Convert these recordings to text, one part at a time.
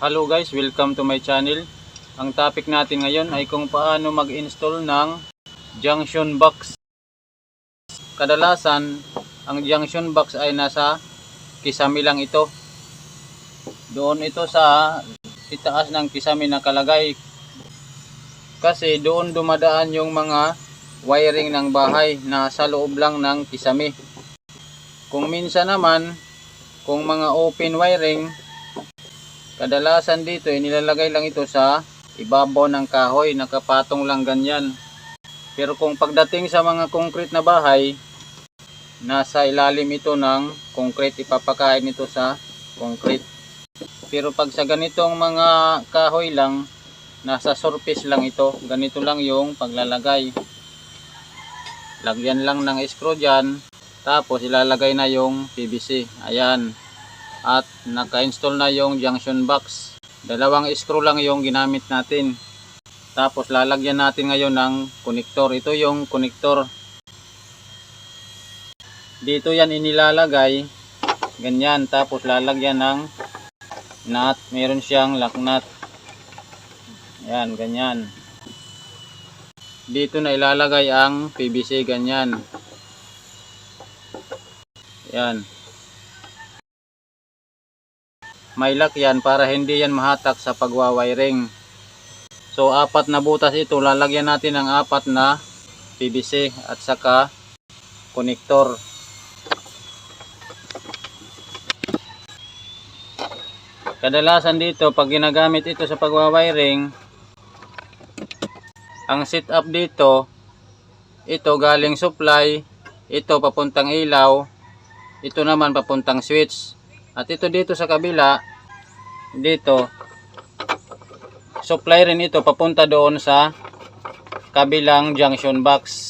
Hello guys, welcome to my channel. Ang topic natin ngayon ay kung paano mag-install ng junction box. Kadalasan, ang junction box ay nasa kisame lang ito. Doon ito sa itaas ng kisame nakalagay. Kasi doon dumadaan yung mga wiring ng bahay na sa loob lang ng kisame. Kung minsan naman, kung mga open wiring, kadalasan dito ay nilalagay lang ito sa ibabaw ng kahoy, nakapatong lang ganyan. Pero kung pagdating sa mga concrete na bahay, nasa ilalim ito ng concrete, ipapakain ito sa concrete. Pero pag sa ganitong mga kahoy lang, nasa surface lang ito, ganito lang yung paglalagay. Lagyan lang ng screw dyan, tapos ilalagay na yung PVC. Ayan. At naka-install na yung junction box. Dalawang screw lang yung ginamit natin. Tapos lalagyan natin ngayon ng connector. Ito yung connector. Dito yan inilalagay. Ganyan. Tapos lalagyan ng nut. Meron siyang lock nut. Ayan, ganyan. Dito na ilalagay ang PVC ganyan. Yan. May lock yan para hindi yan mahatak sa pagwawiring. So apat na butas ito, lalagyan natin ng apat na PVC at saka connector. Kadalasan dito pag ginagamit ito sa pagwawiring, ang setup dito, ito galing supply, ito papuntang ilaw, ito naman papuntang switch. At ito dito sa kabila, dito, supply rin ito papunta doon sa kabilang junction box.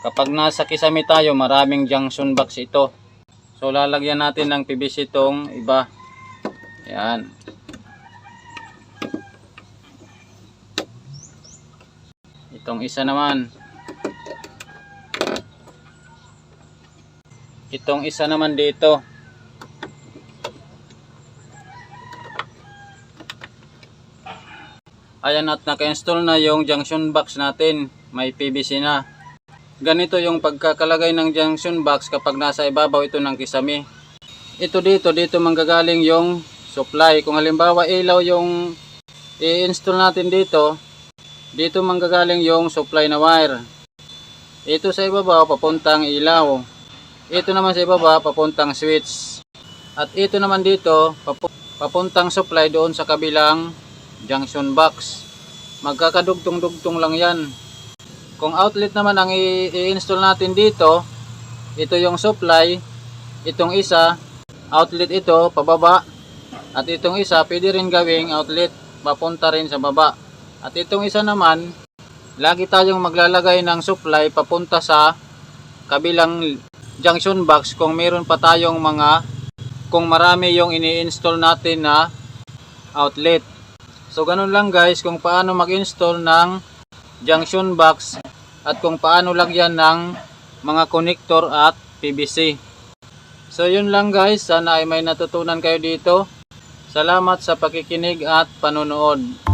Kapag nasa kisame tayo, maraming junction box ito. So lalagyan natin ng PVC itong iba. Yan. Itong isa naman. Itong isa naman dito. Ayan at naka-install na yung junction box natin. May PVC na. Ganito yung pagkakalagay ng junction box kapag nasa ibabaw ito ng kisame. Ito dito, dito manggagaling yung supply. Kung halimbawa ilaw yung i-install natin dito, dito manggagaling yung supply na wire. Ito sa ibabaw papuntang ilaw. Ito naman sa ibaba papuntang switch. At ito naman dito papu- papuntang supply doon sa kabilang junction box. Magkakadugtong-dugtong lang yan. Kung outlet naman ang i-install natin dito, ito yung supply, itong isa, outlet ito pababa, at itong isa pwede rin gawing outlet papunta rin sa baba. At itong isa naman, lagi tayong maglalagay ng supply papunta sa kabilang junction box kung meron pa tayong mga kung marami yung ini-install natin na outlet. So ganun lang guys kung paano mag-install ng junction box at kung paano lagyan ng mga connector at PVC. So yun lang guys, sana ay may natutunan kayo dito. Salamat sa pakikinig at panonood.